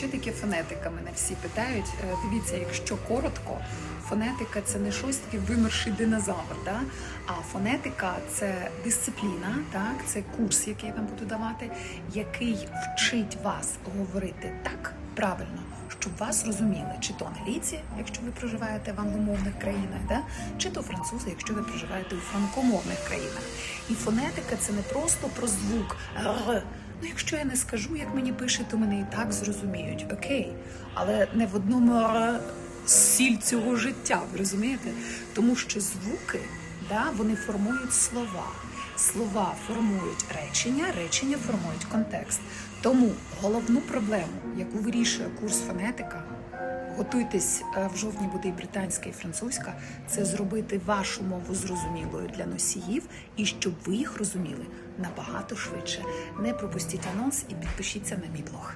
що таке фонетика? Мене всі питають. Е, Дивіться, якщо коротко, фонетика це не щось таке вимерший динозавр, да? а фонетика це дисципліна, так? це курс, який я вам буду давати, який вчить вас говорити так правильно, щоб вас розуміли, чи то англійці, якщо ви проживаєте в англомовних країнах, да? чи то французи, якщо ви проживаєте у франкомовних країнах. І фонетика це не просто про звук. Ну, якщо я не скажу, як мені пише, то мене і так зрозуміють. Окей, але не в одному сіль цього життя, ви розумієте? Тому що звуки, да, вони формують слова. Слова формують речення, речення формують контекст. Тому головну проблему, яку вирішує курс фонетика, готуйтесь е, в жовтні буде і британська, і французька, це зробити вашу мову зрозумілою для носіїв, і щоб ви їх розуміли набагато швидше. Не пропустіть анонс і підпишіться на мій блог.